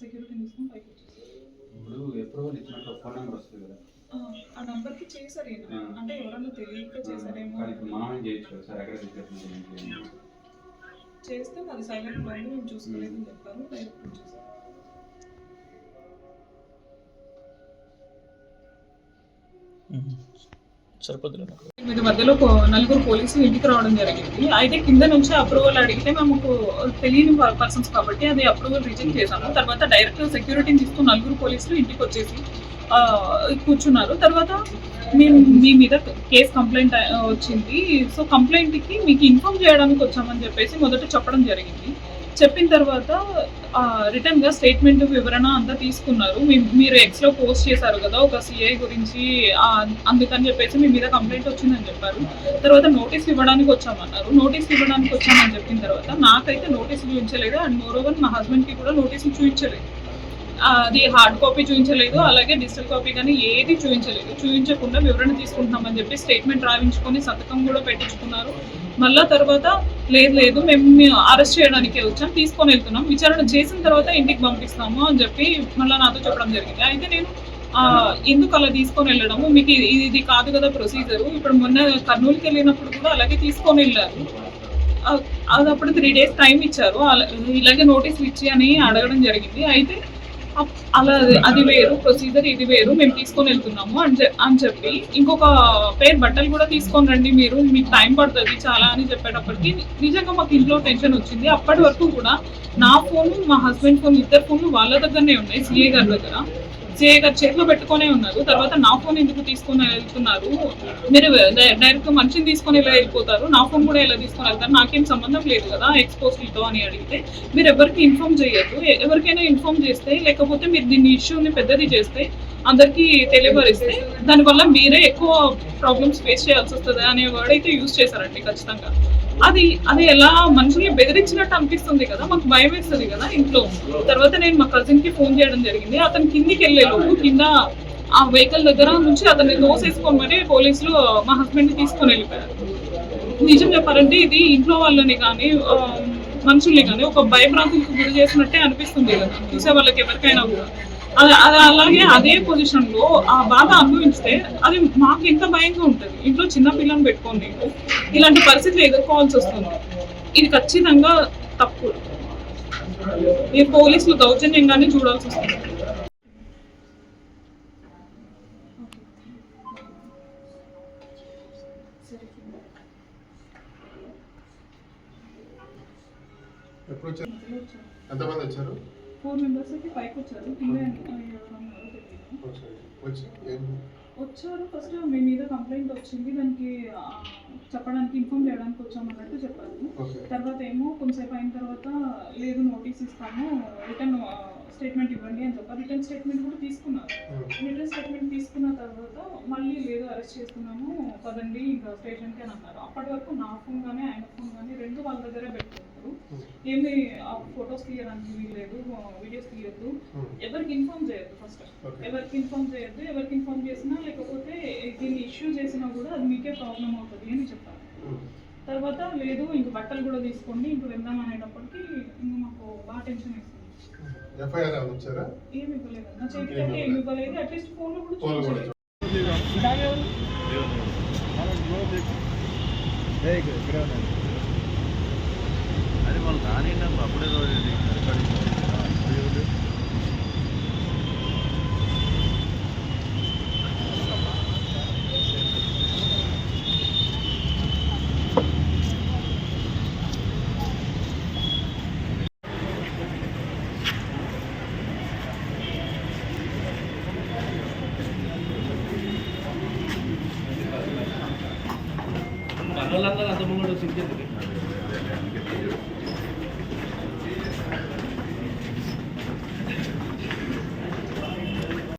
Security తీసుకుని పైకి ఇప్పుడు అప్రూవల్ ఇచ్చినట్టు ఫోన్ నెంబర్ వస్తుంది కదా. ఆ నంబర్కి చేశారు ఈయన. అంటే ఎవరన్నా తెలియక చేశారేమో. కానీ ఇప్పుడు మనమే చేయొచ్చు కదా సార్ ఎక్కడ చేస్తే మరి సైలెంట్లో ఉంది, చెప్పారు డైరెక్ట్ సరిపోతుంది ఎనిమిది మధ్యలో నలుగురు పోలీసులు ఇంటికి రావడం జరిగింది. అయితే కింద నుంచి అప్రూవల్ అడిగితే మేము తెలియని పర్సన్స్ కాబట్టి అది అప్రూవల్ రిజెక్ట్ చేశాము. తర్వాత డైరెక్ట్ సెక్యూరిటీని తీసుకుని నలుగురు పోలీసులు ఇంటికి వచ్చేసి కూర్చున్నారు. తర్వాత మేము మీ మీద కేసు కంప్లైంట్ వచ్చింది. సో కంప్లైంట్కి మీకు ఇన్ఫామ్ చేయడానికి వచ్చామని చెప్పేసి మొదట చెప్పడం జరిగింది. చెప్పిన తర్వాత రిటర్న్గా స్టేట్మెంట్ వివరణ అంతా తీసుకున్నారు. మీరు ఎక్స్లో పోస్ట్ చేశారు కదా ఒక సిఐ గురించి అందుకని చెప్పేసి మీ మీద కంప్లైంట్ వచ్చిందని చెప్పారు. తర్వాత నోటీస్ ఇవ్వడానికి వచ్చామన్నారు. నోటీస్ ఇవ్వడానికి వచ్చామని చెప్పిన తర్వాత నాకైతే నోటీస్ చూపించలేదు అండ్ మోర్ ఓవర్ మా హస్బెండ్కి కూడా నోటీసులు చూపించలేదు. అది హార్డ్ కాపీ చూపించలేదు అలాగే డిజిటల్ కాపీ కానీ ఏది చూపించలేదు. చూపించకుండా వివరణ తీసుకుంటున్నామని చెప్పి స్టేట్మెంట్ రాయించుకొని సంతకం కూడా పెట్టించుకున్నారు. మళ్ళా తర్వాత లేదు లేదు మేము అరెస్ట్ చేయడానికి వచ్చాం తీసుకొని వెళ్తున్నాం. విచారణ చేసిన తర్వాత ఇంటికి పంపిస్తాము అని చెప్పి మళ్ళీ నాతో చెప్పడం జరిగింది. అయితే నేను ఎందుకు అలా తీసుకొని వెళ్ళడము? మీకు ఇది ఇది కాదు కదా ప్రొసీజర్ ఇప్పుడు మొన్న కర్నూలుకి వెళ్ళినప్పుడు కూడా అలాగే తీసుకొని వెళ్ళారు. అది అప్పుడు త్రీ డేస్ టైం ఇచ్చారు. అలా- ఇలాగే నోటీసులు ఇచ్చి అని అడగడం జరిగింది. అయితే అలా అది- వేరు ప్రొసీజర్ ఇది వేరు మేము తీసుకొని వెళ్తున్నాము అని అని చెప్పి ఇంకొక పేరు బట్టలు కూడా తీసుకొని రండి మీరు మీకు టైం పడుతుంది చాలా అని చెప్పేటప్పటికి నిజంగా మాకు ఇంట్లో టెన్షన్ వచ్చింది. అప్పటి వరకు కూడా నా ఫోన్ మా హస్బెండ్ ఫోన్ ఇద్దరు ఫోన్లు వాళ్ళ దగ్గరనే ఉన్నాయి సిఏ గారి దగ్గర. సిఏ గారు చేతిలో పెట్టుకునే ఉన్నారు. తర్వాత నా ఫోన్ ఎందుకు తీసుకొని వెళ్తున్నారు? మీరు డైరెక్ట్ మనిషిని తీసుకొని ఎలా వెళ్ళిపోతారు? నా ఫోన్ కూడా ఎలా తీసుకొని వెళ్తారు? నాకేం సంబంధం లేదు కదా ఎక్స్పోజ్లతో అని అడిగితే మీరు ఎవరికి ఇన్ఫార్మ్ చేయొద్దు. ఎవరికైనా ఇన్ఫార్మ్ చేస్తే లేకపోతే మీరు దీన్ని ఇష్యూని పెద్దది చేస్తే అందరికీ తెలియపరిస్తే దానివల్ల మీరే ఎక్కువ ప్రాబ్లమ్స్ ఫేస్ చేయాల్సి వస్తుంది అనే వర్డ్ అయితే యూజ్ చేశారండి ఖచ్చితంగా. అది అది ఎలా మనుషుల్ని బెదిరించినట్టు అనిపిస్తుంది కదా మాకు భయం వేస్తుంది కదా ఇంట్లో. తర్వాత నేను మా కజిన్కి ఫోన్ చేయడం జరిగింది. అతను కిందికి వెళ్ళే లోపు కింద ఆ వెహికల్ దగ్గర నుంచి అతన్ని దోసేసుకొని మరి పోలీసులు మా హస్బెండ్ తీసుకొని వెళ్ళిపోయారు. నిజం చెప్పాలంటే ఇది ఇంట్లో వాళ్ళని కానీ మనుషుల్ని కానీ ఒక భయభ్రాంతులకు గురి చేసినట్టే అనిపిస్తుంది కదా. చూసే వాళ్ళకి ఎవరికైనా కూడా. అలాగే అదే పొజిషన్లో ఆ బాధ అనుభవిస్తే అది మాకు ఎంత భయంగా ఉంటుంది. ఇంట్లో చిన్న పిల్లలు పెట్టుకోండి. ఇలాంటి పరిస్థితులు ఎదుర్కోవాల్సి వస్తుంది. ఇది ఖచ్చితంగా తప్పు. ఈ పోలీసులు దౌర్జన్యంగానే చూడాల్సి వస్తుంది. ఎంతమంది వచ్చారు? ఫోర్ మెంబర్స్ అయితే పైకి వచ్చారు. కింద ఉన్నారో తెలియదు. వచ్చారు. ఫస్ట్ మీ మీద కంప్లైంట్ వచ్చింది. దానికి చెప్పడానికి ఇన్ఫార్మ్ చేయడానికి వచ్చామన్నట్టు చెప్పారు. ఓకే. తర్వాత ఏమో కొంతసేపు అయిన తర్వాత లేదు నోటీస్ ఇస్తాము రిటర్న్ స్టేట్మెంట్ ఇవ్వండి అని చెప్పారు. రిటర్న్ స్టేట్మెంట్ కూడా తీసుకున్నారు. రిటర్న్ స్టేట్మెంట్ తీసుకున్న తర్వాత మళ్ళీ లేదు అరెస్ట్ చేస్తున్నాము పదండి ఇంకా స్టేషన్కి అని అన్నారు. అప్పటి వరకు నా ఫోన్ కానీ ఆయన ఫోన్ కానీ రెండు వాళ్ళ దగ్గరే పెట్టుకుంటారు ఏమి ఫొటోస్ తీయడానికి వీల్లేదు వీడియోస్ తీయొద్దు. ఎవరికి ఇన్ఫార్మ్ చేయొద్దు ఫస్ట్. ఎవరికి ఇన్ఫార్మ్ చేయొద్దు ఎవరికి ఇన్ఫార్మ్ చేసినా లేకపోతే దీన్ని ఇష్యూ చేసినా కూడా అది మీకే ప్రాబ్లం అవుతుంది అని చెప్పారు తర్వాత లేదు ఇంక బట్టలు కూడా తీసుకోండి ఇంక వెళ్దాం అనేటప్పటికి ఇంక మాకు బాగా టెన్షన్ వేస్తుంది. ఎఫ్ఐఆర్ ఏమైనా వచ్చారా ఏమి ఇవ్వలేదు. నా చేతికి అయితే ఏమి ఇవ్వలేదు. అట్లీస్ట్ ఫోన్లో కూడా కూడా చూపించలేదు. అది వాళ్ళు కానివ్వండి అప్పుడే రోజు రికార్డింగ్ అంత ముందు వచ్చింది